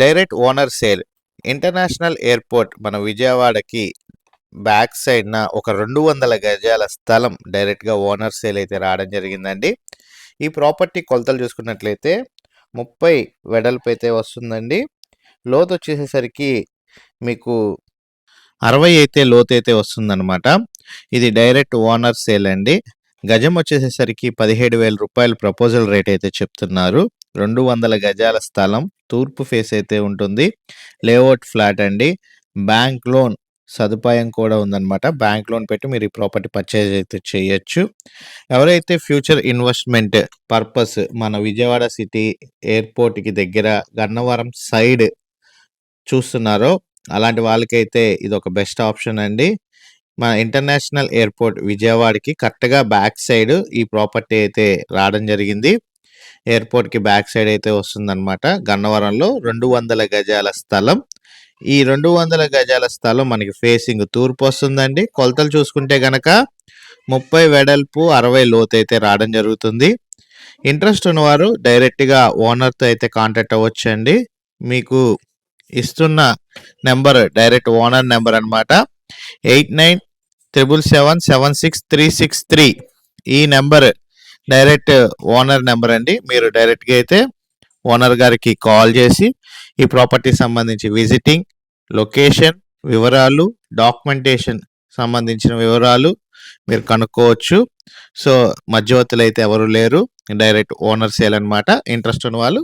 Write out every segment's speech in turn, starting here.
Direct owner sale. International airport మన విజయవాడకి back సైడ్న ఒక రెండు వందల గజాల స్థలం డైరెక్ట్గా ఓనర్ సేల్ అయితే రావడం జరిగిందండి. ఈ ప్రాపర్టీ కొలతలు చూసుకున్నట్లయితే ముప్పై వెడల్పు అయితే వస్తుందండి. లోతు వచ్చేసేసరికి మీకు అరవై అయితే లోతు అయితే వస్తుందన్నమాట. ఇది డైరెక్ట్ ఓనర్ సేల్ అండి. గజం వచ్చేసేసరికి పదిహేడు వేల రూపాయలు ప్రపోజల్ రేట్ అయితే చెప్తున్నారు. రెండు వందల గజాల స్థలం తూర్పు ఫేస్ అయితే ఉంటుంది. లేఅవుట్ ఫ్లాట్ అండి. బ్యాంక్ లోన్ సదుపాయం కూడా ఉందన్నమాట. బ్యాంక్ లోన్ పెట్టి మీరు ఈ ప్రాపర్టీ పర్చేజ్ అయితే చేయొచ్చు. ఎవరైతే ఫ్యూచర్ ఇన్వెస్ట్మెంట్ పర్పస్ మన విజయవాడ సిటీ ఎయిర్పోర్ట్కి దగ్గర గన్నవరం సైడ్ చూస్తున్నారో అలాంటి వాళ్ళకైతే ఇది ఒక బెస్ట్ ఆప్షన్ అండి. మన ఇంటర్నేషనల్ ఎయిర్పోర్ట్ విజయవాడకి కరెక్ట్గా బ్యాక్ సైడ్ ఈ ప్రాపర్టీ అయితే రావడం జరిగింది. ఎయిర్పోర్ట్కి బ్యాక్ సైడ్ అయితే వస్తుందన్నమాట. గన్నవరంలో రెండు వందల గజాల స్థలం. ఈ రెండు వందల గజాల స్థలం మనకి ఫేసింగ్ తూర్పు వస్తుందండి. కొలతలు చూసుకుంటే గనక ముప్పై వెడల్పు అరవై లోతు అయితే రావడం జరుగుతుంది. ఇంట్రెస్ట్ ఉన్నవారు డైరెక్ట్గా ఓనర్తో అయితే కాంటాక్ట్ అవ్వచ్చు అండి మీకు ఇస్తున్న నెంబర్ డైరెక్ట్ ఓనర్ నెంబర్ అన్నమాట. Eight nine triple seven seven six three six three. ఈ నెంబర్ డైరెక్ట్ ఓనర్ నెంబర్ అండి. మీరు డైరెక్ట్గా అయితే ఓనర్ గారికి కాల్ చేసి ఈ ప్రాపర్టీ సంబంధించి విజిటింగ్ లొకేషన్ వివరాలు డాక్యుమెంటేషన్ సంబంధించిన వివరాలు మీరు కనుక్కోవచ్చు. సో మధ్యవర్తులు అయితే ఎవరు లేరు. డైరెక్ట్ ఓనర్ సేల్ అనమాట ఇంట్రెస్ట్ ఉన్న వాళ్ళు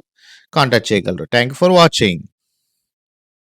కాంటాక్ట్ చేయగలరు. Thank you for watching.